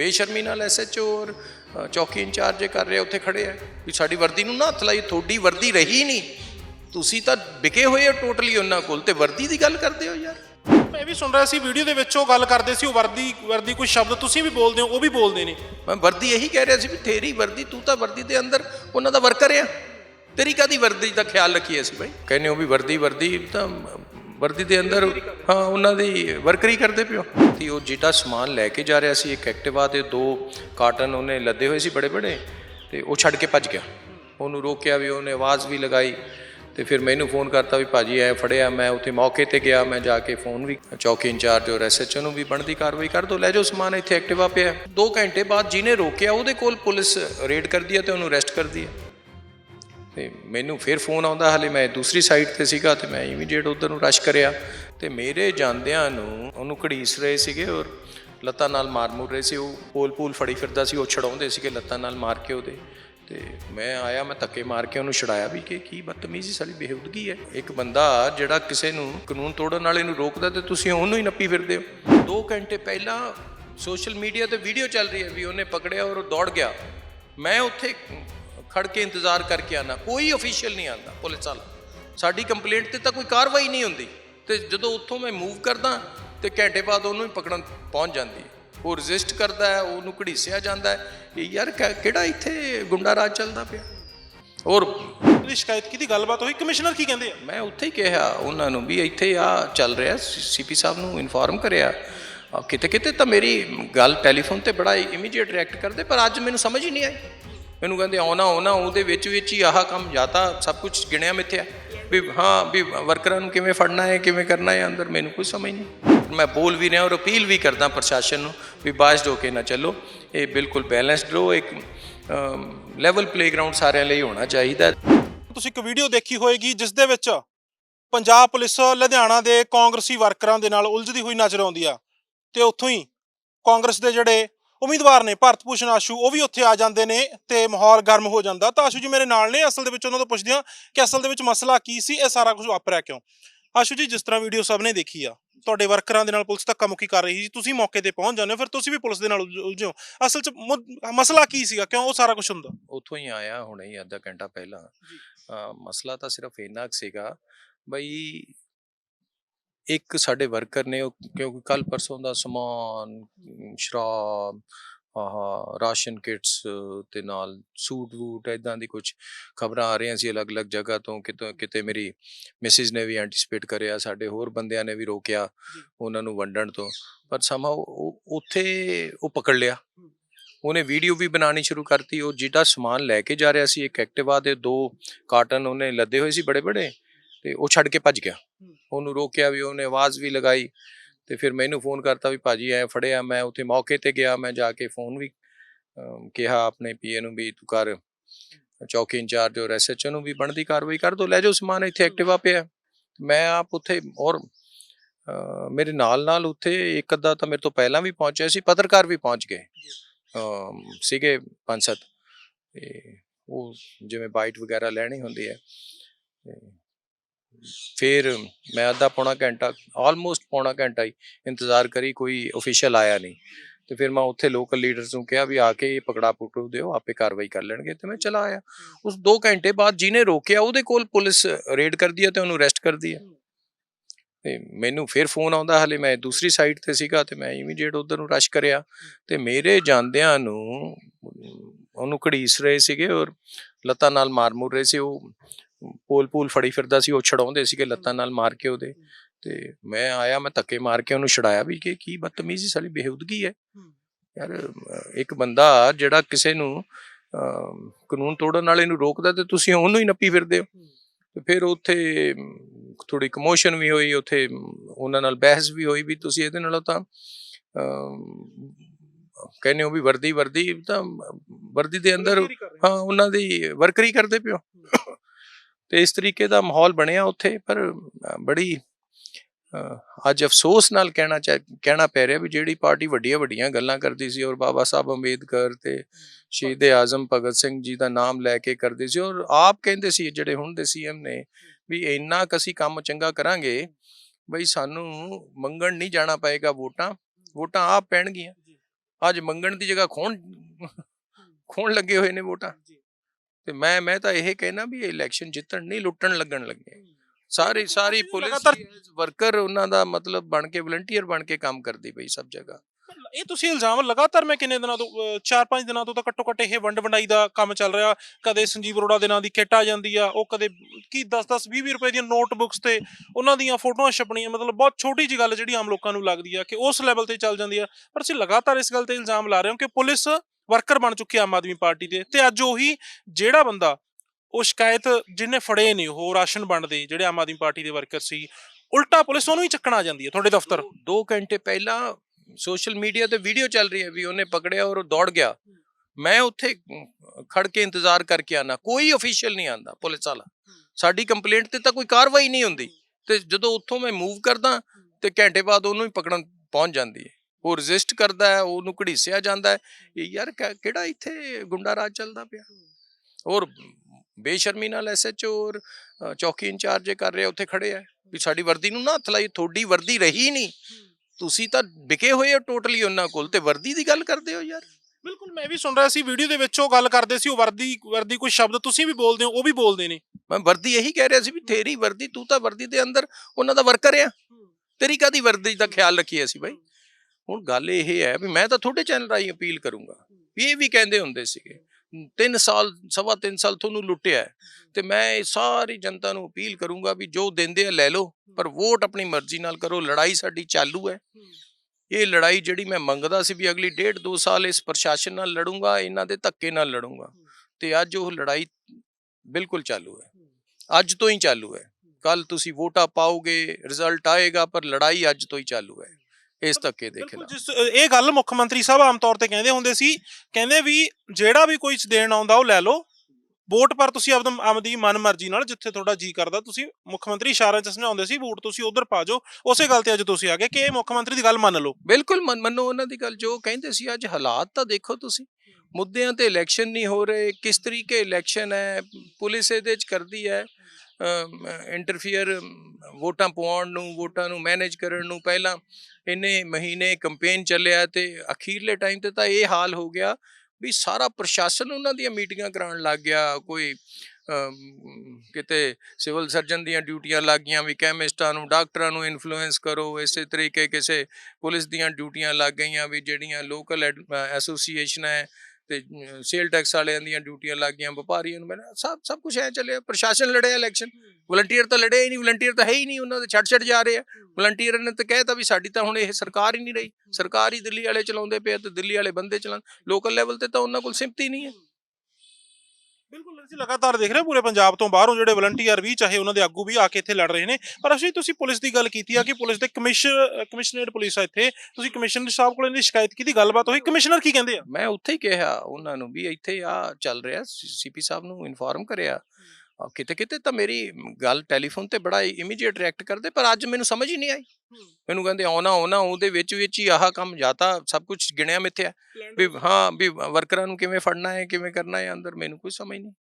ਬੇਸ਼ਰਮੀ ਨਾਲ ਐਸਐਚਓ ਔਰ ਚੌਕੀ ਇੰਚਾਰਜ ਕਰ ਰਹੇ ਉੱਥੇ ਖੜੇ ਆ। ਵੀ ਸਾਡੀ ਵਰਦੀ ਨੂੰ ਨਾ ਹੱਥ ਲਾਈ ਤੁਹਾਡੀ ਵਰਦੀ ਰਹੀ ਨਹੀਂ। ਤੁਸੀਂ ਤਾਂ ਵਿਕੇ ਹੋਏ ਹੋ ਟੋਟਲੀ ਉਹਨਾਂ ਕੋਲ ਤੇ ਵਰਦੀ ਦੀ ਗੱਲ ਕਰਦੇ ਹੋ ਯਾਰ। ਮੈਂ ਵੀ ਸੁਣ ਰਿਹਾ ਸੀ ਵੀਡੀਓ ਦੇ ਵਿੱਚ ਉਹ ਗੱਲ ਕਰਦੇ ਸੀ ਉਹ ਵਰਦੀ ਵਰਦੀ ਕੋਈ ਸ਼ਬਦ ਤੁਸੀਂ ਵੀ ਬੋਲਦੇ ਹੋ ਉਹ ਵੀ ਬੋਲਦੇ ਨੇ। ਮੈਂ ਵਰਦੀ ਇਹੀ ਕਹਿ ਰਿਹਾ ਸੀ ਵੀ ਤੇਰੀ ਵਰਦੀ ਤੂੰ ਤਾਂ ਵਰਦੀ ਦੇ ਅੰਦਰ ਉਹਨਾਂ ਦਾ ਵਰਕਰ ਆ। ਤੇਰੀ ਕਾਦੀ ਵਰਦੀ ਦਾ ਖਿਆਲ ਰੱਖੀਏ ਅਸੀਂ ਬਾਈ? ਕਹਿੰਦੇ ਹੋ ਵੀ ਵਰਦੀ ਵਰਦੀ ਤਾਂ ਵਰਦੀ ਦੇ ਅੰਦਰ, ਹਾਂ, ਉਹਨਾਂ ਦੀ ਵਰਕਰੀ ਕਰਦੇ ਪਿਓ। ਤੇ ਉਹ ਜਿਹੜਾ ਸਮਾਨ ਲੈ ਕੇ ਜਾ ਰਿਹਾ ਸੀ, ਇੱਕ ਐਕਟਿਵਾ ਦੇ ਦੋ ਕਾਰਟਨ ਉਹਨੇ ਲੱਦੇ ਹੋਏ ਸੀ ਬੜੇ ਬੜੇ ਤੇ ਉਹ ਛੱਡ ਕੇ ਭੱਜ ਗਿਆ। ਉਹਨੂੰ ਰੋਕਿਆ ਵੀ, ਉਹਨੇ ਆਵਾਜ਼ ਵੀ ਲਗਾਈ, ਤੇ ਫਿਰ ਮੈਨੂੰ ਫੋਨ ਕਰਤਾ ਵੀ ਭਾਜੀ ਐ ਫੜਿਆ, ਮੈਂ ਉੱਥੇ ਮੌਕੇ ਤੇ ਗਿਆ, ਮੈਂ ਜਾ ਕੇ ਫੋਨ ਵੀ ਚੌਕੀ ਇੰਚਾਰਜ ਔਰ ਐਸਐਚਓ ਨੂੰ ਵੀ ਬਣਦੀ ਕਾਰਵਾਈ ਕਰ ਦੋ, ਲੈ ਜਾਓ ਸਮਾਨ, ਇੱਥੇ ਐਕਟਿਵਾ ਪਿਆ। 2 ਘੰਟੇ ਬਾਅਦ ਜਿਹਨੇ ਰੋਕਿਆ, ਉਹਦੇ ਕੋਲ ਪੁਲਿਸ ਰੇਡ ਕਰਦੀ ਹੈ ਤੇ ਉਹਨੂੰ ਅਰੈਸਟ ਕਰਦੀ ਹੈ। ਤੇ ਮੈਨੂੰ ਫਿਰ ਫੋਨ ਆਉਂਦਾ, ਹਲੇ ਮੈਂ ਦੂਸਰੀ ਸਾਈਡ ਤੇ ਸੀਗਾ ਤੇ ਮੈਂ ਇਮੀਡੀਏਟ ਉਧਰ ਨੂੰ ਰਸ਼ ਕਰਿਆ ਤੇ ਮੇਰੇ ਜਾਂਦਿਆਂ ਨੂੰ ਉਹਨੂੰ ਘੜੀਸ ਰਹੇ ਸੀਗੇ ਔਰ ਲੱਤਾਂ ਨਾਲ ਮਾਰ ਮੁਰ ਰਹੇ ਸੀ। ਉਹ ਪੋਲ ਪੂਲ ਫੜੀ ਫਿਰਦਾ ਸੀ, ਉਹ ਛਡਾਉਂਦੇ ਸੀਗੇ ਲੱਤਾਂ ਨਾਲ ਮਾਰ ਕੇ ਉਹਦੇ। ਤੇ ਮੈਂ ਆਇਆ, ਮੈਂ ਧੱਕੇ ਮਾਰ ਕੇ ਉਹਨੂੰ ਛਡਾਇਆ ਵੀ ਕਿ ਕੀ ਬਦਤਮੀਜ਼ੀ ਸਾਲੀ ਬੇਹੂਦਗੀ ਹੈ। ਇੱਕ ਬੰਦਾ ਜਿਹੜਾ ਕਿਸੇ ਨੂੰ ਕਾਨੂੰਨ ਤੋੜਨ ਵਾਲੇ ਨੂੰ ਰੋਕਦਾ ਤੇ ਤੁਸੀਂ ਉਹਨੂੰ ਹੀ ਨੱਪੀ ਫਿਰਦੇ ਹੋ। 2 ਘੰਟੇ ਪਹਿਲਾਂ ਸੋਸ਼ਲ ਮੀਡੀਆ ਤੇ ਵੀਡੀਓ ਚੱਲ ਰਹੀ ਹੈ ਵੀ ਉਹਨੇ ਪਕੜਿਆ ਔਰ ਉਹ ਦੌੜ ਗਿਆ। ਮੈਂ ਉੱਥੇ ਖੜ ਕੇ ਇੰਤਜ਼ਾਰ ਕਰਕੇ ਆਣਾ ਕੋਈ ਅਫੀਸ਼ੀਅਲ ਨਹੀਂ ਆਂਦਾ ਪੁਲਿਸ ਵਾਲਾ। ਸਾਡੀ ਕੰਪਲੇਂਟ ਤੇ ਤਾਂ ਕੋਈ ਕਾਰਵਾਈ ਨਹੀਂ ਹੁੰਦੀ। ਤੇ ਜਦੋਂ ਉੱਥੋਂ ਮੈਂ ਮੂਵ ਕਰਦਾ ਤੇ ਘੰਟੇ ਬਾਅਦ ਉਹਨੂੰ ਹੀ ਪਕੜਨ ਪਹੁੰਚ ਜਾਂਦੀ ਹੈ। ਉਹ ਰੈਜ਼ਿਸਟ ਕਰਦਾ ਹੈ ਉਹਨੂੰ ਘੜੀਸਿਆ ਜਾਂਦਾ ਹੈ। ਇਹ ਯਾਰ ਕਿਹੜਾ ਇੱਥੇ ਗੁੰਡਾ ਰਾਜ ਚੱਲਦਾ ਪਿਆ? ਔਰ ਦੀ ਸ਼ਿਕਾਇਤ ਕੀਤੀ ਗੱਲਬਾਤ ਹੋਈ? ਕਮਿਸ਼ਨਰ ਕੀ ਕਹਿੰਦੇ ਆ? ਮੈਂ ਉੱਥੇ ਹੀ ਕਿਹਾ ਉਹਨਾਂ ਨੂੰ ਵੀ ਇੱਥੇ ਆ ਚੱਲ ਰਿਹਾ ਸੀਪੀ ਸਾਹਿਬ ਨੂੰ ਇਨਫੋਰਮ ਕਰਿਆ। ਕਿਤੇ ਕਿਤੇ ਤਾਂ ਮੇਰੀ ਗੱਲ ਟੈਲੀਫੋਨ ਤੇ ਬੜਾ ਇਮੀਡੀਏਟ ਰਿਐਕਟ ਕਰਦੇ ਪਰ ਅੱਜ ਮੈਨੂੰ ਸਮਝ ਹੀ ਨਹੀਂ ਆਈ। ਮੈਨੂੰ ਕਹਿੰਦੇ ਆਉਣਾ ਆਉਣਾ ਉਹਦੇ ਵਿੱਚ ਵਿੱਚ ਹੀ ਆਹ ਕੰਮ ਜਾਤਾ ਸਭ ਕੁਝ ਗਿਣਿਆ ਮਿੱਥਿਆ ਵੀ ਹਾਂ, ਵੀ ਵਰਕਰਾਂ ਨੂੰ ਕਿਵੇਂ ਫੜਨਾ ਹੈ, ਕਿਵੇਂ ਕਰਨਾ ਹੈ, ਅੰਦਰ ਮੈਨੂੰ ਕੋਈ ਸਮਝ ਨਹੀਂ। ਮੈਂ ਬੋਲ ਵੀ ਰਿਹਾ ਔਰ ਅਪੀਲ ਵੀ ਕਰਦਾ ਪ੍ਰਸ਼ਾਸਨ ਨੂੰ ਵੀ ਬਾਜ਼ ਹੋ ਕੇ ਨਾ ਚੱਲੋ। ਇਹ ਬਿਲਕੁਲ ਬੈਲੈਂਸਡ ਰਹੋ, ਇੱਕ ਲੈਵਲ ਪਲੇਗਰਾਉਂਡ ਸਾਰਿਆਂ ਲਈ ਹੋਣਾ ਚਾਹੀਦਾ। ਤੁਸੀਂ ਇੱਕ ਵੀਡੀਓ ਦੇਖੀ ਹੋਏਗੀ, ਜਿਸ ਦੇ ਵਿੱਚ ਪੰਜਾਬ ਪੁਲਿਸ ਲੁਧਿਆਣਾ ਦੇ ਕਾਂਗਰਸੀ ਵਰਕਰਾਂ ਦੇ ਨਾਲ ਉਲਝਦੀ ਹੋਈ ਨਜ਼ਰ ਆਉਂਦੀ ਆ। ਤੇ ਉੱਥੋਂ ਹੀ ਕਾਂਗਰਸ ਦੇ ਜਿਹੜੇ ਉਮੀਦਵਾਰ ਨੇ ਭਾਰਤ ਭੂਸ਼ਣ ਆਸ਼ੂ ਉਹ ਵੀ ਉੱਥੇ ਆ ਜਾਂਦੇ ਨੇ ਤੇ ਮਾਹੌਲ ਗਰਮ ਹੋ ਜਾਂਦਾ। ਤਾਂ ਆਸ਼ੂ ਜੀ ਮੇਰੇ ਨਾਲ ਨੇ ਅਸਲ ਦੇ ਵਿੱਚ ਉਹਨਾਂ ਤੋਂ ਪੁੱਛਦੇ ਹਾਂ ਕਿ ਅਸਲ ਦੇ ਵਿੱਚ ਮਸਲਾ ਕੀ ਸੀ ਇਹ ਸਾਰਾ ਕੁਝ ਵਾਪਰਿਆ ਕਿਉਂ? ਆਸ਼ੂ ਜੀ ਜਿਸ ਤਰ੍ਹਾਂ ਵੀਡੀਓ ਸਭ ਨੇ ਦੇਖੀ ਆ ਤੁਹਾਡੇ ਵਰਕਰਾਂ ਦੇ ਨਾਲ ਪੁਲਿਸ ਧੱਕਾ ਮੁੱਕੀ ਕਰ ਰਹੀ ਸੀ ਤੁਸੀਂ ਮੌਕੇ ਤੇ ਪਹੁੰਚ ਜਾਂਦੇ ਹੋ ਫਿਰ ਤੁਸੀਂ ਵੀ ਪੁਲਿਸ ਦੇ ਨਾਲ ਉਲਝ- ਅਸਲ 'ਚ ਮੁੱਦ- ਮਸਲਾ ਕੀ ਸੀਗਾ ਕਿਉਂ ਉਹ ਸਾਰਾ ਕੁਝ ਹੁੰਦਾ? ਉੱਥੋਂ ਹੀ ਆਇਆ ਹੁਣੇ ਹੀ ਅੱਧਾ ਘੰਟਾ ਪਹਿਲਾਂ। ਅਹ ਮਸਲਾ ਤਾਂ ਸਿਰਫ ਇੰਨਾ ਕੁ ਸੀਗਾ ਬਈ ਇੱਕ ਸਾਡੇ ਵਰਕਰ ਨੇ ਉਹ ਕਿਉਂਕਿ ਕੱਲ ਪਰਸੋਂ ਦਾ ਸਮਾਨ ਸ਼ਰਾਬ ਆਹ ਰਾਸ਼ਨ ਕਿਟਸ ਤੇ ਨਾਲ ਸੂਟ ਵੂਟ ਇਦਾਂ ਦੀ ਕੁਝ ਖਬਰਾਂ ਆ ਰਹੀਆਂ ਸੀ ਅਲੱਗ-ਅਲੱਗ ਜਗ੍ਹਾ ਤੋਂ ਕਿਤੇ ਕਿਤੇ ਮੇਰੀ ਮਿਸਿਸ ਨੇ ਵੀ ਐਂਟੀਸਪੇਟ ਕਰਿਆ ਸਾਡੇ ਹੋਰ ਬੰਦਿਆਂ ਨੇ ਵੀ ਰੋਕਿਆ ਉਹਨਾਂ ਨੂੰ ਵੰਡਣ ਤੋਂ। ਪਰ ਸਮਾਂ ਉੱਥੇ ਉਹ ਪਕੜ ਲਿਆ। ਉਹਨੇ ਵੀਡੀਓ ਵੀ ਬਣਾਉਣੀ ਸ਼ੁਰੂ ਕਰਤੀ। ਉਹ ਜਿਹੜਾ ਸਮਾਨ ਲੈ ਕੇ ਜਾ ਰਿਹਾ ਸੀ ਇੱਕ ਐਕਟਿਵਾ ਦੇ ਦੋ ਕਾਰਟਨ ਉਹਨੇ ਲੱਦੇ ਹੋਏ ਸੀ ਬੜੇ ਬੜੇ ਤੇ ਉਹ ਛੱਡ ਕੇ ਭੱਜ ਗਿਆ। ਉਹਨੂੰ ਰੋਕਿਆ ਵੀ ਉਹਨੇ ਆਵਾਜ਼ ਵੀ ਲਗਾਈ ਤੇ ਫਿਰ ਮੈਨੂੰ ਫੋਨ ਕਰਤਾ ਵੀ ਭਾਜੀ ਐ ਫੜਿਆ ਮੈਂ ਉੱਥੇ ਮੌਕੇ ਤੇ ਗਿਆ ਮੈਂ ਜਾ ਕੇ ਫੋਨ ਵੀ ਕਿਹਾ ਆਪਣੇ ਪੀਏ ਨੂੰ ਵੀ ਤੂੰ ਕਰ ਚੌਕੀ ਇੰਚਾਰਜ ਔਰ ਐਸਐਚਓ ਨੂੰ ਵੀ ਬਣਦੀ ਕਾਰਵਾਈ ਕਰ ਦੋ ਲੈ ਜਾਓ ਸਮਾਨ ਇੱਥੇ ਐਕਟਿਵਾ ਪਿਆ। ਮੈਂ ਆਪ ਉੱਥੇ ਔਰ ਮੇਰੇ ਨਾਲ ਨਾਲ ਉੱਥੇ ਇੱਕ ਅੱਧਾ ਤਾਂ ਮੇਰੇ ਤੋਂ ਪਹਿਲਾਂ ਵੀ ਪਹੁੰਚਿਆ ਸੀ ਪੱਤਰਕਾਰ ਵੀ ਪਹੁੰਚ ਗਏ। ਸੀਗੇ ਪੰਜ ਸੱਤ। ਤੇ ਉਹ ਜਿਵੇਂ ਬਾਈਟ ਵਗੈਰਾ ਲੈਣੀ ਹੁੰਦੀ ਹੈ ਫਿਰ ਮੈਂ ਅੱਧਾ ਪੌਣਾ ਘੰਟਾ ਆਲਮੋਸਟ ਪੌਣਾ ਘੰਟਾ ਹੀ ਇੰਤਜ਼ਾਰ ਕਰੀ, ਕੋਈ ਅਫੀਸ਼ੀਅਲ ਆਇਆ ਨਹੀਂ। ਤੇ ਫਿਰ ਮੈਂ ਉੱਥੇ ਲੋਕਲ ਲੀਡਰਸ ਨੂੰ ਕਿਹਾ ਵੀ ਆ ਕੇ ਇਹ ਪਕੜਾ ਪੁਕੜੂ ਦਿਓ, ਆਪੇ ਕਾਰਵਾਈ ਕਰ ਲੈਣਗੇ। ਤੇ ਮੈਂ ਚਲਾ ਆਇਆ। ਉਸ 2 ਘੰਟੇ ਬਾਅਦ ਜਿਹਨੇ ਰੋਕਿਆ, ਉਹਦੇ ਕੋਲ ਪੁਲਿਸ ਰੇਡ ਕਰਦੀ ਹੈ ਤੇ ਉਹਨੂੰ ਅਰੈਸਟ ਕਰਦੀ ਹੈ। ਤੇ ਮੈਨੂੰ ਫਿਰ ਫੋਨ ਆਉਂਦਾ, ਹਲੇ ਮੈਂ ਦੂਸਰੀ ਸਾਈਡ ਤੇ ਸੀਗਾ ਤੇ ਮੈਂ ਇਮੀਡੀਏਟ ਉਧਰ ਨੂੰ ਰਸ਼ ਕਰਿਆ। ਤੇ ਮੇਰੇ ਜਾਂਦਿਆਂ ਨੂੰ, ਉਹਨੂੰ ਘੜੀਸ ਰਹੇ ਸੀਗੇ ਔਰ ਲੱਤਾਂ ਨਾਲ ਮਾਰ ਮੁਰ ਰਹੇ ਸੀ। ਉਹ ਪੋਲ ਪੂਲ ਫੜੀ ਫਿਰਦਾ ਸੀ ਉਹ ਛਡਾਉਂਦੇ ਸੀਗੇ ਲੱਤਾਂ ਨਾਲ ਮਾਰ ਕੇ ਉਹਦੇ। ਤੇ ਮੈਂ ਆਇਆ ਮੈਂ ਧੱਕੇ ਮਾਰ ਕੇ ਉਹਨੂੰ ਛਡਾਇਆ ਵੀ ਕਿ ਕੀ ਬਦਤਮੀਜ਼ੀ ਸਾਲੀ ਬੇਹੂਦਗੀ ਹੈ। ਯਾਰ ਇੱਕ ਬੰਦਾ ਜਿਹੜਾ ਕਿਸੇ ਨੂੰ ਕਾਨੂੰਨ ਤੋੜਨ ਵਾਲੇ ਨੂੰ ਰੋਕਦਾ ਤੇ ਤੁਸੀਂ ਉਹਨੂੰ ਹੀ ਨੱਪੀ ਫਿਰਦੇ ਹੋ। ਤੇ ਫਿਰ ਉੱਥੇ ਥੋੜੀ ਕਮੋਸ਼ਨ ਵੀ ਹੋਈ ਉੱਥੇ ਉਹਨਾਂ ਨਾਲ ਬਹਿਸ ਵੀ ਹੋਈ ਵੀ ਤੁਸੀਂ ਇਹਦੇ ਨਾਲੋਂ ਤਾਂ ਕਹਿੰਦੇ ਹੋ ਵੀ ਵਰਦੀ ਵਰਦੀ ਤਾਂ ਵਰਦੀ ਦੇ ਅੰਦਰ ਹਾਂ ਉਹਨਾਂ ਦੀ ਵਰਕਰੀ ਕਰਦੇ ਪਿਓ। ਤੇ ਇਸ ਤਰੀਕੇ ਦਾ ਮਾਹੌਲ ਬਣਿਆ ਉੱਥੇ ਪਰ ਬੜੀ ਅੱਜ ਅਫਸੋਸ ਨਾਲ ਕਹਿਣਾ ਕਹਿਣਾ ਪੈ ਰਿਹਾ ਵੀ ਜਿਹੜੀ ਪਾਰਟੀ ਵੱਡੀਆਂ ਵੱਡੀਆਂ ਗੱਲਾਂ ਕਰਦੀ ਸੀ ਔਰ ਬਾਬਾ ਸਾਹਿਬ ਅੰਬੇਦਕਰ ਤੇ ਸ਼ਹੀਦ ਆਜ਼ਮ ਭਗਤ ਸਿੰਘ ਜੀ ਦਾ ਨਾਮ ਲੈ ਕੇ ਕਰਦੀ ਸੀ ਔਰ ਆਪ ਕਹਿੰਦੇ ਸੀ ਜਿਹੜੇ ਹੁਣ ਦੇ ਸੀਐਮ ਨੇ ਵੀ ਇੰਨਾ ਕੁ ਅਸੀਂ ਕੰਮ ਚੰਗਾ ਕਰਾਂਗੇ ਬਈ ਸਾਨੂੰ ਮੰਗਣ ਨਹੀਂ ਜਾਣਾ ਪਏਗਾ ਵੋਟਾਂ ਵੋਟਾਂ ਆਪ ਪੈਣਗੀਆਂ। ਅੱਜ ਮੰਗਣ ਦੀ ਜਗ੍ਹਾ ਖੋਣ ਖੋਣ ਲੱਗੇ ਹੋਏ ਨੇ ਵੋਟਾਂ। ਤੇ ਮੈਂ ਮੈਂ ਤਾਂ ਇਹ ਕਹਿਣਾ ਵੀ ਇਲੈਕਸ਼ਨ ਜਿੱਤਣ ਨਹੀਂ ਲੁੱਟਣ ਲੱਗਣ ਲੱਗੇ ਸਾਰੀ ਸਾਰੀ ਪੁਲਿਸ ਵਰਕਰ ਉਹਨਾਂ ਦਾ ਮਤਲਬ ਬਣ ਕੇ ਵਲੰਟੀਅਰ ਬਣ ਕੇ ਕੰਮ ਕਰਦੀ ਪਈ ਸਭ ਜਗ੍ਹਾ। ਇਹ ਤੁਸੀਂ ਇਲਜ਼ਾਮ ਲਗਾਤਾਰ ਮੈਂ ਕਿੰਨੇ ਦਿਨਾਂ ਤੋਂ 4-5 ਦਿਨਾਂ ਤੋਂ ਤਾਂ ਘੱਟੋ ਘੱਟ ਇਹ ਵੰਡ ਵੰਡਾਈ ਦਾ ਕੰਮ ਚੱਲ ਰਿਹਾ। ਕਦੇ ਸੰਜੀਵ ਅਰੋੜਾ ਦੇ ਨਾਂ ਦੀ ਕਿੱਟ ਆ ਜਾਂਦੀ ਆ ਉਹ ਕਦੇ ਕੀ 10-10 20-20 ਰੁਪਏ ਦੀਆਂ ਨੋਟਬੁੱਕਸ ਤੇ ਉਹਨਾਂ ਦੀਆਂ ਫੋਟੋਆਂ ਛਪਣੀਆਂ ਮਤਲਬ ਬਹੁਤ ਛੋਟੀ ਜੀ ਗੱਲ ਜਿਹੜੀ ਆਮ ਲੋਕਾਂ ਨੂੰ ਲੱਗਦੀ ਆ ਕਿ ਉਸ ਲੈਵਲ ਤੇ ਚੱਲ ਜਾਂਦੀ ਆ। ਪਰ ਅਸੀਂ ਲਗਾਤਾਰ ਇਸ ਗੱਲ ਤੇ ਇਲਜ਼ਾਮ ਲਾ ਰਹੇ ਹਾਂ ਕਿ ਪੁਲਿਸ ਵਰਕਰ ਬਣ ਚੁੱਕੇ ਆਮ ਆਦਮੀ ਪਾਰਟੀ ਦੇ ਤੇ ਅੱਜ ਉਹੀ ਜਿਹੜਾ ਬੰਦਾ ਉਹ ਸ਼ਿਕਾਇਤ ਜਿਹਨੇ ਫੜੇ ਨੇ ਉਹ ਰਾਸ਼ਨ ਵੰਡਦੇ ਜਿਹੜੇ ਆਮ ਆਦਮੀ ਪਾਰਟੀ ਦੇ ਵਰਕਰ ਸੀ ਉਲਟਾ ਪੁਲਿਸ ਉਹਨੂੰ ਹੀ ਚੱਕਣ ਆ ਜਾਂਦੀ ਹੈ ਤੁਹਾਡੇ ਦਫ਼ਤਰ। 2 ਘੰਟੇ ਪਹਿਲਾਂ ਸੋਸ਼ਲ ਮੀਡੀਆ ਤੇ ਵੀਡੀਓ ਚੱਲ ਰਹੀ ਹੈ ਵੀ ਉਹਨੇ ਪਕੜਿਆ ਔਰ ਉਹ ਦੌੜ ਗਿਆ। ਮੈਂ ਉੱਥੇ ਅਮ, ਖੜ ਕੇ ਇੰਤਜ਼ਾਰ ਕਰਕੇ ਆਣਾ ਕੋਈ ਅਫੀਸ਼ੀਅਲ ਨਹੀਂ ਆਂਦਾ ਪੁਲਿਸ ਵਾਲਾ। ਸਾਡੀ ਕੰਪਲੇਂਟ ਤੇ ਤਾਂ ਕੋਈ ਕਾਰਵਾਈ ਨਹੀਂ ਹੁੰਦੀ। ਤੇ ਜਦੋਂ ਉੱਥੋਂ ਮੈਂ ਮੂਵ ਕਰਦਾ ਤੇ ਘੰਟੇ ਬਾਅਦ ਉਹਨੂੰ ਹੀ ਪਕੜਨ ਪਹੁੰਚ ਜਾਂਦੀ ਹੈ। ਉਹ ਰੈਜ਼ਿਸਟ ਕਰਦਾ ਹੈ ਉਹਨੂੰ ਘੜੀਸਿਆ ਜਾਂਦਾ ਹੈ। ਇਹ ਯਾਰ ਕਿ- ਕਿਹੜਾ ਇੱਥੇ ਗੁੰਡਾ ਰਾਜ ਚੱਲਦਾ ਪਿਆ? ਔਰ ਬੇਸ਼ਰਮੀ ਨਾਲ ਐਸਐਚਓ ਔਰ ਚੌਕੀ ਇੰਚਾਰਜ ਕਰ ਰਿਹਾ ਉੱਥੇ ਖੜੇ ਆ ਵੀ ਸਾਡੀ ਵਰਦੀ ਨੂੰ ਨਾ ਹੱਥ ਲਾਈ ਤੁਹਾਡੀ ਵਰਦੀ ਰਹੀ ਨਹੀਂ। ਤੁਸੀਂ ਤਾਂ ਵਿਕੇ ਹੋਏ ਹੋ ਟੋਟਲੀ ਉਹਨਾਂ ਕੋਲ ਤੇ ਵਰਦੀ ਦੀ ਗੱਲ ਕਰਦੇ ਹੋ ਯਾਰ। ਬਿਲਕੁਲ ਮੈਂ ਵੀ ਸੁਣ ਰਿਹਾ ਸੀ ਵੀਡੀਓ ਦੇ ਵਿੱਚ ਉਹ ਗੱਲ ਕਰਦੇ ਸੀ ਉਹ ਵਰਦੀ ਵਰਦੀ ਕੋਈ ਸ਼ਬਦ ਤੁਸੀਂ ਵੀ ਬੋਲਦੇ ਹੋ ਉਹ ਵੀ ਬੋਲਦੇ ਨੇ। ਮੈਂ ਵਰਦੀ ਇਹੀ ਕਹਿ ਰਿਹਾ ਸੀ ਵੀ ਤੇਰੀ ਵਰਦੀ ਤੂੰ ਤਾਂ ਵਰਦੀ ਦੇ ਅੰਦਰ ਉਹਨਾਂ ਦਾ ਵਰਕਰ ਆ। ਤੇਰੀ ਕਾਦੀ ਵਰਦੀ ਦਾ ਖਿਆਲ ਰੱਖੀਏ ਅਸੀਂ ਬਾਈ? ਹੁਣ ਗੱਲ ਇਹ ਹੈ ਵੀ ਮੈਂ ਤਾਂ ਤੁਹਾਡੇ ਚੈਨਲ ਰਾਹੀਂ ਅਪੀਲ ਕਰੂੰਗਾ। ਵੀ ਇਹ ਵੀ ਕਹਿੰਦੇ ਹੁੰਦੇ ਸੀਗੇ 3 ਸਾਲ ਸਵਾ 3 ਸਾਲ ਤੁਹਾਨੂੰ ਲੁੱਟਿਆ ਤੇ ਮੈਂ ਇਹ ਸਾਰੀ ਜਨਤਾ ਨੂੰ ਅਪੀਲ ਕਰੂੰਗਾ ਵੀ ਜੋ ਦਿੰਦੇ ਆ ਲੈ ਲਓ ਪਰ ਵੋਟ ਆਪਣੀ ਮਰਜ਼ੀ ਨਾਲ ਕਰੋ ਲੜਾਈ ਸਾਡੀ ਚਾਲੂ ਹੈ। ਇਹ ਲੜਾਈ ਜਿਹੜੀ ਮੈਂ ਮੰਗਦਾ ਸੀ ਵੀ ਅਗਲੀ ਡੇਢ ਦੋ ਸਾਲ ਇਸ ਪ੍ਰਸ਼ਾਸਨ ਨਾਲ ਲੜੂੰਗਾ ਇਹਨਾਂ ਦੇ ਧੱਕੇ ਨਾਲ ਲੜੂੰਗਾ। ਤੇ ਅੱਜ ਉਹ ਲੜਾਈ ਬਿਲਕੁਲ ਚਾਲੂ ਹੈ। ਅੱਜ ਤੋਂ ਹੀ ਚਾਲੂ ਹੈ। ਕੱਲ ਤੁਸੀਂ ਵੋਟਾਂ ਪਾਓਗੇ ਰਿਜ਼ਲਟ ਆਏਗਾ ਪਰ ਲੜਾਈ ਅੱਜ ਤੋਂ ਹੀ ਚਾਲੂ ਹੈ। ਇਸ ਧੱਕੇ ਦੇ ਬਿਲਕੁਲ ਖਿਲਾਫ। ਜਿਸ ਇਹ ਗੱਲ ਮੁੱਖ ਮੰਤਰੀ ਸਾਹਿਬ ਆਮ ਤੌਰ ਤੇ ਕਹਿੰਦੇ ਹੁੰਦੇ ਸੀ ਕਹਿੰਦੇ ਵੀ ਜਿਹੜਾ ਵੀ ਕੋਈ ਦੇਣ ਆਉਂਦਾ ਉਹ ਲੈ ਲਓ ਵੋਟ ਪਰ ਤੁਸੀਂ ਆਪਦਾ ਆਪਦੀ ਮਨਮਰਜ਼ੀ ਨਾਲ ਜਿੱਥੇ ਤੁਹਾਡਾ ਜੀ ਕਰਦਾ ਤੁਸੀਂ ਮੁੱਖ ਮੰਤਰੀ ਇਸ਼ਾਰਿਆਂ 'ਚ ਸਮਝਾਉਂਦੇ ਸੀ ਵੋਟ ਤੁਸੀਂ ਉਧਰ ਪਾ ਜਾਓ ਉਸੇ ਗੱਲ ਤੇ ਅੱਜ ਤੁਸੀਂ ਆ ਗਏ ਕਿ ਇਹ ਮੁੱਖ ਮੰਤਰੀ ਦੀ ਗੱਲ ਮੰਨ ਲਓ। ਬਿਲਕੁਲ ਮੰਨ- ਮੰਨੋ ਉਹਨਾਂ ਦੀ ਗੱਲ ਜੋ ਕਹਿੰਦੇ ਸੀ ਅੱਜ ਹਾਲਾਤ ਤਾਂ ਦੇਖੋ ਤੁਸੀਂ ਮੁੱਦਿਆਂ ਤੇ ਇਲੈਕਸ਼ਨ ਨਹੀਂ ਹੋ ਰਹੇ ਕਿਸ ਤਰੀਕੇ ਇਲੈਕਸ਼ਨ ਹੈ ਪੁਲਿਸ ਇਹਦੇ ਚ ਕਰਦੀ ਹੈ ਇੰਟਰਫੀਅਰ ਵੋਟਾਂ ਪਵਾਉਣ ਨੂੰ, ਵੋਟਾਂ ਨੂੰ ਮੈਨੇਜ ਕਰਨ ਨੂੰ ਪਹਿਲਾਂ ਇੰਨੇ ਮਹੀਨੇ ਕੈਂਪੇਨ ਚੱਲਿਆ ਤੇ ਅਖੀਰਲੇ ਟਾਈਮ ਤੇ ਤਾਂ ਇਹ ਹਾਲ ਹੋ ਗਿਆ ਵੀ ਸਾਰਾ ਪ੍ਰਸ਼ਾਸਨ ਉਹਨਾਂ ਦੀਆਂ ਮੀਟਿੰਗਾਂ ਕਰਾਉਣ ਲੱਗ ਗਿਆ। ਕੋਈ ਕਿਤੇ ਸਿਵਲ ਸਰਜਨ ਦੀਆਂ ਡਿਊਟੀਆਂ ਲੱਗ ਗਈਆਂ ਵੀ ਕੈਮਿਸਟਾਂ ਨੂੰ ਡਾਕਟਰਾਂ ਨੂੰ ਇਨਫਲੂਐਂਸ ਕਰੋ। ਇਸੇ ਤਰੀਕੇ ਕਿਸੇ ਪੁਲਿਸ ਦੀਆਂ ਡਿਊਟੀਆਂ ਲੱਗ ਗਈਆਂ ਵੀ ਜਿਹੜੀਆਂ ਲੋਕਲ ਐਸੋਸੀਏਸ਼ਨ ਹੈ ਤੇ ਸੇਲ ਟੈਕਸ ਵਾਲਿਆਂ ਦੀਆਂ ਡਿਊਟੀਆਂ ਲੱਗ ਗਈਆਂ, ਵਪਾਰੀਆਂ ਨੂੰ ਮੈਂ ਸਭ ਸਭ ਕੁਝ ਐ ਚੱਲਿਆ। ਪ੍ਰਸ਼ਾਸਨ ਲੜਿਆ ਇਲੈਕਸ਼ਨ ਵਲੰਟੀਅਰ ਤਾਂ ਲੜਿਆ ਹੀ ਨਹੀਂ ਵਲੰਟੀਅਰ ਤਾਂ ਹੈ ਹੀ ਨਹੀਂ, ਉਹਨਾਂ ਦੇ ਛੱਡ ਛੱਡ ਜਾ ਰਹੇ ਆ। ਵਲੰਟੀਅਰ ਨੇ ਤਾਂ ਕਹਿਤਾ ਵੀ ਸਾਡੀ ਤਾਂ ਹੁਣ ਇਹ ਸਰਕਾਰ ਹੀ ਨਹੀਂ ਰਹੀ। ਸਰਕਾਰ ਹੀ ਦਿੱਲੀ ਵਾਲੇ ਚਲਾਉਂਦੇ ਪਏ ਆ ਤੇ ਦਿੱਲੀ ਵਾਲੇ ਬੰਦੇ ਚਲਾਉਣ ਲੋਕਲ ਲੈਵਲ ਤੇ ਤਾਂ ਉਹਨਾਂ ਕੋਲ ਸਿੰਪਤੀ ਨਹੀਂ ਹੈ। ਬਿਲਕੁਲ, ਅਸੀਂ ਲਗਾਤਾਰ ਦੇਖ ਰਹੇ ਪੂਰੇ ਪੰਜਾਬ ਤੋਂ ਬਾਹਰੋਂ ਜਿਹੜੇ ਵਲੰਟੀਅਰ ਵੀ ਚਾਹੇ ਉਹਨਾਂ ਦੇ ਆਗੂ ਵੀ ਆ ਕੇ ਇੱਥੇ ਲੜ ਰਹੇ ਨੇ। ਪਰ ਅਸੀਂ, ਤੁਸੀਂ ਪੁਲਿਸ ਦੀ ਗੱਲ ਕੀਤੀ ਆ ਕਿ ਪੁਲਿਸ ਦੇ ਕਮਿਸ਼ਨ ਕਮਿਸ਼ਨਰੇਟ ਪੁਲਿਸ ਆ ਇੱਥੇ। ਤੁਸੀਂ ਕਮਿਸ਼ਨਰ ਸਾਹਿਬ ਕੋਲ ਇਹਦੀ ਸ਼ਿਕਾਇਤ ਕੀਤੀ, ਗੱਲਬਾਤ ਹੋਈ? ਕਮਿਸ਼ਨਰ ਕੀ ਕਹਿੰਦੇ ਆ? ਮੈਂ ਉੱਥੇ ਹੀ ਕਿਹਾ ਉਹਨਾਂ ਨੂੰ ਵੀ ਇੱਥੇ ਆ ਚੱਲ ਰਿਹਾ ਸੀਪੀ ਸਾਹਿਬ ਨੂੰ ਇਨਫੋਰਮ ਕਰਿਆ। ਕਿਤੇ ਕਿਤੇ ਤਾਂ ਮੇਰੀ ਗੱਲ ਟੈਲੀਫੋਨ ਤੇ ਬੜਾ ਇਮੀਡੀਏਟ ਰਿਐਕਟ ਕਰਦੇ ਪਰ ਅੱਜ ਮੈਨੂੰ ਸਮਝ ਹੀ ਨਹੀਂ ਆਈ। ਮੈਨੂੰ ਕਹਿੰਦੇ ਆਉਣਾ ਆਉਣਾ ਉਹਦੇ ਵਿੱਚ ਵਿੱਚ ਹੀ ਆਹ ਕੰਮ ਜਾਤਾ ਸਭ ਕੁਝ ਗਿਣਿਆ ਮਿੱਥਿਆ। ਵੀ ਹਾਂ ਵੀ ਵਰਕਰਾਂ ਨੂੰ ਕਿਵੇਂ ਫੜਨਾ ਹੈ ਕਿਵੇਂ ਕਰਨਾ ਹੈ ਅੰਦਰ ਮੈਨੂੰ ਕੋਈ ਸਮਝ ਨਹੀਂ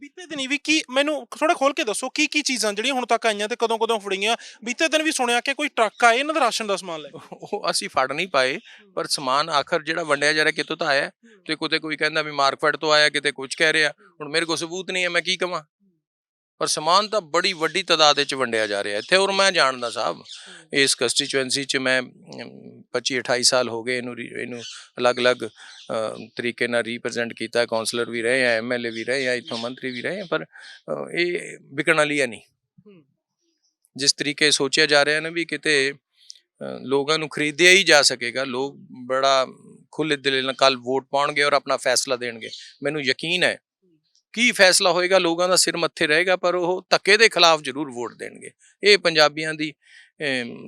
ਬੀਤੇ ਦਿਨੀ ਵੀ ਕੀ ਮੈਨੂੰ ਥੋੜਾ ਖੋਲ ਕੇ ਦੱਸੋ ਕੀ ਕੀ ਚੀਜ਼ਾਂ ਜਿਹੜੀਆਂ ਹੁਣ ਤੱਕ ਆਈਆਂ ਤੇ ਕਦੋਂ ਕਦੋਂ ਫੜੀਆਂ? ਬੀਤੇ ਦਿਨ ਵੀ ਸੁਣਿਆ ਕਿ ਕੋਈ ਟਰੱਕ ਆਏ ਇਹਨਾਂ ਦਾ ਰਾਸ਼ਨ ਦਾ ਸਮਾਨ ਲੈ ਉਹ ਅਸੀਂ ਫੜ ਨਹੀਂ ਪਾਏ, ਪਰ ਸਮਾਨ ਆਖਰ ਜਿਹੜਾ ਵੰਡਿਆ ਜਾ ਰਿਹਾ ਕਿਤੋਂ ਤਾਂ ਆਇਆ? ਤੇ ਕਿਤੇ ਕੋਈ ਕਹਿੰਦਾ ਵੀ ਮਾਰਕਫੈਟ ਤੋਂ ਆਇਆ, ਕਿਤੇ ਕੁਝ ਕਹਿ ਰਿਹਾ। ਹੁਣ ਮੇਰੇ ਕੋਲ ਸਬੂਤ ਨਹੀਂ ਹੈ, ਮੈਂ ਕੀ ਕਵਾਂ? ਪਰ ਸਮਾਨ ਤਾਂ ਬੜੀ ਵੱਡੀ ਤਾਦਾਦ ਵਿੱਚ ਵੰਡਿਆ ਜਾ ਰਿਹਾ। ਇੱਥੇ ਔਰ ਮੈਂ ਜਾਣਦਾ ਸਾਹਿਬ ਇਸ ਕਨਸਟੀਚੁਐਂਸੀ 'ਚ ਮੈਂ 25 28 ਸਾਲ ਹੋ ਗਏ ਇਹਨੂੰ ਇਹਨੂੰ ਅਲੱਗ-ਅਲੱਗ ਤਰੀਕੇ ਨਾਲ ਰਿਪਰੈਜ਼ੈਂਟ ਕੀਤਾ। ਕਾਉਂਸਲਰ ਵੀ ਰਹੇ ਆ ਐਮਐਲਏ ਵੀ ਰਹੇ ਆ ਇੱਥੋਂ ਮੰਤਰੀ ਵੀ ਰਹੇ ਆ ਪਰ ਇਹ ਵਿਕਣ ਵਾਲੀ ਨਹੀਂ। ਜਿਸ ਤਰੀਕੇ ਸੋਚਿਆ ਜਾ ਰਿਹਾ ਨਾ ਵੀ ਕਿਤੇ ਲੋਕਾਂ ਨੂੰ ਖਰੀਦਿਆ ਹੀ ਜਾ ਸਕੇਗਾ ਲੋਕ ਬੜਾ ਖੁੱਲੇ ਦਿਲ ਨਾਲ ਕੱਲ ਵੋਟ ਪਾਉਣਗੇ ਔਰ ਆਪਣਾ ਫੈਸਲਾ ਦੇਣਗੇ। ਮੈਨੂੰ ਯਕੀਨ ਹੈ ਕੀ ਫੈਸਲਾ ਹੋਏਗਾ? ਲੋਕਾਂ ਦਾ ਸਿਰ ਮੱਥੇ ਰਹੇਗਾ, ਪਰ ਉਹ ਧੱਕੇ ਦੇ ਖਿਲਾਫ ਜ਼ਰੂਰ ਵੋਟ ਦੇਣਗੇ। ਇਹ ਪੰਜਾਬੀਆਂ ਦੀ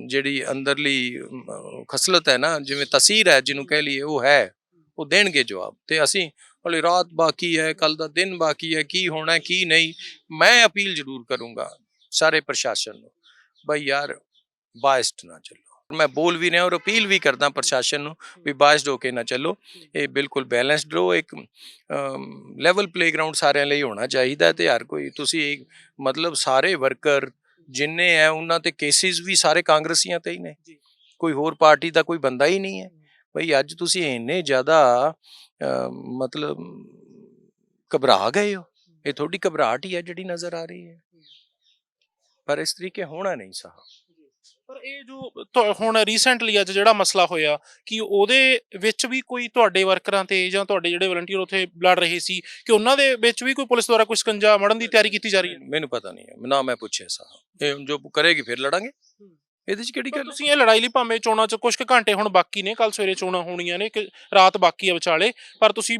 ਜਿਹੜੀ ਅੰਦਰਲੀ ਖਸਲਤ ਹੈ ਨਾ, ਜਿਵੇਂ ਤਸੀਰ ਹੈ, ਜਿਹਨੂੰ ਕਹਿ ਲਈਏ, ਉਹ ਹੈ। ਉਹ ਦੇਣਗੇ ਜਵਾਬ। ਤੇ ਅਸੀਂ ਹਲੇ ਰਾਤ ਬਾਕੀ ਹੈ ਕੱਲ ਦਾ ਦਿਨ ਬਾਕੀ ਹੈ, ਕੀ ਹੋਣਾ, ਕੀ ਨਹੀਂ, ਮੈਂ ਅਪੀਲ ਜ਼ਰੂਰ ਕਰੂੰਗਾ ਸਾਰੇ ਪ੍ਰਸ਼ਾਸਨ ਨੂੰ, ਬਈ ਯਾਰ ਬਾਇਸਡ ਨਾ ਚੱਲੋ। ਮੈਂ ਬੋਲ ਵੀ ਰਿਹਾ ਔਰ ਅਪੀਲ ਵੀ ਕਰਦਾ ਪ੍ਰਸ਼ਾਸਨ ਨੂੰ ਵੀ ਬਾਇਸਡ ਹੋ ਕੇ ਨਾ ਚੱਲੋ। ਇਹ ਬਿਲਕੁਲ ਬੈਲੈਂਸਡ ਰਹੋ ਇੱਕ ਲੈਵਲ ਪਲੇਗਰਾਉਂਡ ਸਾਰਿਆਂ ਲਈ ਹੋਣਾ ਚਾਹੀਦਾ ਤੇ ਹਰ ਕੋਈ ਤੁਸੀਂ ਮਤਲਬ ਸਾਰੇ ਵਰਕਰ ਜਿੰਨੇ ਹੈ ਉਹਨਾਂ ਤੇ ਕੇਸਿਸ ਵੀ ਸਾਰੇ ਕਾਂਗਰਸੀਆਂ ਤੇ ਹੀ ਨੇ। ਕੋਈ ਹੋਰ ਪਾਰਟੀ ਦਾ ਕੋਈ ਬੰਦਾ ਹੀ ਨਹੀਂ ਹੈ। ਬਈ ਅੱਜ ਤੁਸੀਂ ਇੰਨੇ ਜ਼ਿਆਦਾ ਮਤਲਬ ਘਬਰਾ ਗਏ ਹੋ। ਇਹ ਤੁਹਾਡੀ ਘਬਰਾਹਟ ਹੀ ਹੈ ਜਿਹੜੀ ਨਜ਼ਰ ਆ ਰਹੀ ਹੈ। ਪਰ ਇਸ ਤਰੀਕੇ ਹੋਣਾ ਨਹੀਂ ਸਾਹਬ ਪਰ ਇਹ ਜੋ ਹੁਣ ਰੀਸੈਂਟਲੀ ਅੱਜ ਜਿਹੜਾ ਮਸਲਾ ਹੋਇਆ ਕਿ ਉਹਦੇ ਵਿੱਚ ਵੀ ਕੋਈ ਤੁਹਾਡੇ ਵਰਕਰਾਂ ਤੇ ਜਾਂ ਤੁਹਾਡੇ ਜਿਹੜੇ ਵਲੰਟੀਅਰ ਉੱਥੇ ਲੜ ਰਹੇ ਸੀ ਕਿ ਉਹਨਾਂ ਦੇ ਵਿੱਚ ਵੀ ਕੋਈ ਪੁਲਿਸ ਦੁਆਰਾ ਕੋਈ ਸਕੰਜਾ ਮੜਨ ਦੀ ਤਿਆਰੀ ਕੀਤੀ ਜਾ ਰਹੀ ਹੈ? ਮੈਨੂੰ ਪਤਾ ਨਹੀਂ ਹੈ। ਨਾ ਮੈਂ ਪੁੱਛਿਆ ਸਾਹਬ ਇਹ ਜੋ ਕਰੇਗੀ ਫਿਰ ਲੜਾਂਗੇ? ਇਹਦੇ 'ਚ ਕਿਹੜੀ ਗੱਲ? ਤੁਸੀਂ ਇਹ ਲੜਾਈ ਲਈ ਭਾਵੇਂ ਚੋਣਾਂ 'ਚ ਕੁਝ ਕੁ ਘੰਟੇ ਹੁਣ ਬਾਕੀ ਨੇ ਕੱਲ ਸਵੇਰੇ ਚੋਣਾਂ ਹੋਣੀਆਂ ਨੇ ਕਿ ਰਾਤ ਬਾਕੀ ਆ ਵਿਚਾਲੇ ਪਰ ਤੁਸੀਂ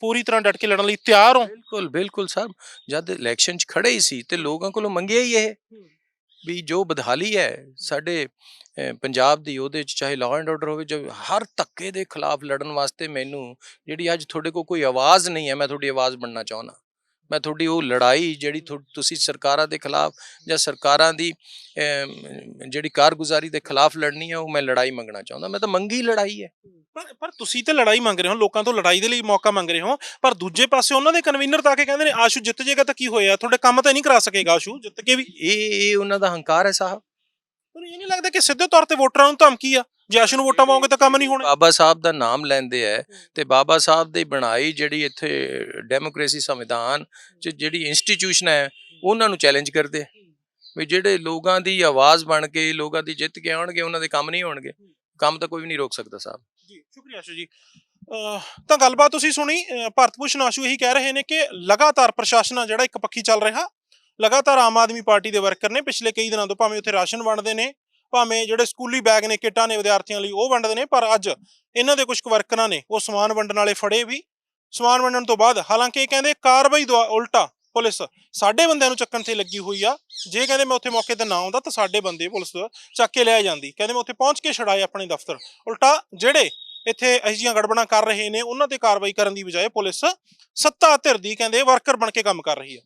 ਪੂਰੀ ਤਰ੍ਹਾਂ ਡਟ ਕੇ ਲੜਨ ਲਈ ਤਿਆਰ ਹੋ? ਬਿਲਕੁਲ ਬਿਲਕੁਲ ਸਾਹਿਬ ਜਦ ਇਲੈਕਸ਼ਨ 'ਚ ਖੜੇ ਹੀ ਸੀ ਤੇ ਲੋਕਾਂ ਕੋਲੋਂ ਮੰਗਿਆ ਹੀ ਇਹ। ਵੀ ਜੋ ਬਦਹਾਲੀ ਹੈ ਸਾਡੇ ਪੰਜਾਬ ਦੀ ਉਹਦੇ 'ਚ, ਚਾਹੇ ਲਾਅ ਐਂਡ ਆਰਡਰ ਹੋਵੇ ਜੋ ਹਰ ਧੱਕੇ ਦੇ ਖਿਲਾਫ ਲੜਨ ਵਾਸਤੇ ਮੈਨੂੰ ਜਿਹੜੀ ਅੱਜ ਤੁਹਾਡੇ ਕੋਲ ਕੋਈ ਆਵਾਜ਼ ਨਹੀਂ ਹੈ, ਮੈਂ ਤੁਹਾਡੀ ਆਵਾਜ਼ ਬਣਨਾ ਚਾਹੁੰਦਾ। ਮੈਂ ਤੁਹਾਡੀ ਉਹ ਲੜਾਈ ਜਿਹੜੀ ਤੁਸੀਂ ਸਰਕਾਰਾਂ ਦੇ ਖਿਲਾਫ ਜਾਂ ਸਰਕਾਰਾਂ ਦੀ ਜਿਹੜੀ ਕਾਰਗੁਜ਼ਾਰੀ ਦੇ ਖਿਲਾਫ ਲੜਨੀ ਹੈ ਉਹ ਮੈਂ ਲੜਾਈ ਮੰਗਣਾ ਚਾਹੁੰਦਾ। ਮੈਂ ਤਾਂ ਮੰਗੀ ਲੜਾਈ ਹੈ। ਪਰ ਪਰ ਤੁਸੀਂ ਤੇ ਲੜਾਈ ਮੰਗ ਰਹੇ ਹੋ ਲੋਕਾਂ ਤੋਂ ਲੜਾਈ ਦੇ ਲਈ ਮੌਕਾ ਮੰਗ ਰਹੇ ਹੋ ਪਰ ਦੂਜੇ ਪਾਸੇ ਉਹਨਾਂ ਦੇ ਕਨਵੀਨਰ ਤਾਂ ਆ ਕੇ ਕਹਿੰਦੇ ਨੇ ਆਸ਼ੂ ਜਿੱਤ ਜਾਏਗਾ ਤਾਂ ਕੀ ਹੋਇਆ? ਤੁਹਾਡੇ ਕੰਮ ਤਾਂ ਨਹੀਂ ਕਰਾ ਸਕੇਗਾ ਆਸ਼ੂ ਜਿੱਤ ਕੇ ਵੀ। ਇਹ ਇਹ ਉਹਨਾਂ ਦਾ ਹੰਕਾਰ ਹੈ ਸਾਹਿਬ। ਤੁਹਾਨੂੰ ਇਹ ਨਹੀਂ ਲੱਗਦਾ ਕਿ ਸਿੱਧੇ ਤੌਰ ਤੇ ਵੋਟਰਾਂ ਨੂੰ ਧਮਕੀ ਆ। ਜੇ ਆਸ਼ੂ ਨੂੰ ਵੋਟਾਂ ਪਾਓਗੇ ਤਾਂ ਕੰਮ ਨਹੀਂ ਹੋਣਾ। ਬਾਬਾ ਸਾਹਿਬ ਦਾ ਨਾਮ ਲੈਂਦੇ ਹੈ। ਤੇ ਬਾਬਾ ਸਾਹਿਬ ਦੀ ਬਣਾਈ ਜਿਹੜੀ ਇੱਥੇ ਡੈਮੋਕ੍ਰੇਸੀ ਸੰਵਿਧਾਨ ਚ ਜਿਹੜੀ ਇੰਸਟੀਟਿਊਸ਼ਨ ਹੈ ਉਹਨਾਂ ਨੂੰ ਚੈਲੰਜ ਕਰਦੇ। ਵੀ ਜਿਹੜੇ ਲੋਕਾਂ ਦੀ ਆਵਾਜ਼ ਬਣ ਕੇ ਲੋਕਾਂ ਦੀ ਜਿੱਤ ਕੇ ਆਉਣਗੇ ਉਹਨਾਂ ਦੇ ਕੰਮ ਨਹੀਂ ਹੋਣਗੇ। ਕੰਮ ਤਾਂ ਕੋਈ ਵੀ ਨਹੀਂ ਰੋਕ ਸਕਦਾ ਸਾਹਿਬ। ਜੀ ਸ਼ੁਕਰੀਆ ਆਸ਼ੂ ਜੀ। ਤਾਂ ਗੱਲਬਾਤ ਤੁਸੀਂ ਸੁਣੀ। ਭਾਰਤ ਭੂਸ਼ਣ ਆਸ਼ੂ ਇਹੀ ਕਹਿ ਰਹੇ ਨੇ ਕਿ ਲਗਾਤਾਰ ਪ੍ਰਸ਼ਾਸਨ ਆ ਜਿਹੜਾ ਇੱਕ ਪੱਖੀ ਚੱਲ ਰਿਹਾ। ਲਗਾਤਾਰ ਆਮ ਆਦਮੀ ਪਾਰਟੀ ਦੇ ਵਰਕਰ ਨੇ ਪਿਛਲੇ ਕਈ ਦਿਨਾਂ ਤੋਂ ਭਾਵੇਂ ਉੱਥੇ ਰਾਸ਼ਨ ਵੰਡਦੇ ਨੇ, ਭਾਵੇਂ ਜਿਹੜੇ ਸਕੂਲੀ ਬੈਗ ਨੇ, ਕਿੱਟਾਂ ਨੇ ਵਿਦਿਆਰਥੀਆਂ ਲਈ ਉਹ ਵੰਡਦੇ ਨੇ, ਪਰ ਅੱਜ ਇਹਨਾਂ ਦੇ ਕੁਝ ਕੁ ਵਰਕਰਾਂ ਨੇ ਉਹ ਸਮਾਨ ਵੰਡਣ ਵਾਲੇ ਫੜੇ ਵੀ। ਸਮਾਨ ਵੰਡਣ ਤੋਂ ਬਾਅਦ ਹਾਲਾਂਕਿ ਇਹ ਕਹਿੰਦੇ ਕਾਰਵਾਈ ਦੁਆ ਉਲਟਾ ਪੁਲਿਸ ਸਾਡੇ ਬੰਦਿਆਂ ਨੂੰ ਚੱਕਣ ਤੇ ਲੱਗੀ ਹੋਈ ਆ। ਜੇ ਕਹਿੰਦੇ ਮੈਂ ਉੱਥੇ ਮੌਕੇ ਤੇ ਨਾ ਆਉਂਦਾ ਤਾਂ ਸਾਡੇ ਬੰਦੇ ਪੁਲਿਸ ਚੱਕ ਕੇ ਲੈ ਜਾਂਦੀ। ਕਹਿੰਦੇ ਮੈਂ ਉੱਥੇ ਪਹੁੰਚ ਕੇ ਛੜਾਏ ਆਪਣੇ ਦਫ਼ਤਰ। ਉਲਟਾ ਜਿਹੜੇ ਇੱਥੇ ਇਹੋ ਜਿਹੀਆਂ ਗੜਬੜਾਂ ਕਰ ਰਹੇ ਨੇ, ਉਹਨਾਂ ਤੇ ਕਾਰਵਾਈ ਕਰਨ ਦੀ ਬਜਾਏ ਪੁਲਿਸ ਸੱਤਾ ਧਿਰ ਦੀ ਕਹਿੰਦੇ ਵਰਕਰ ਬਣ ਕੇ ਕੰਮ ਕਰ ਰਹੀ ਹੈ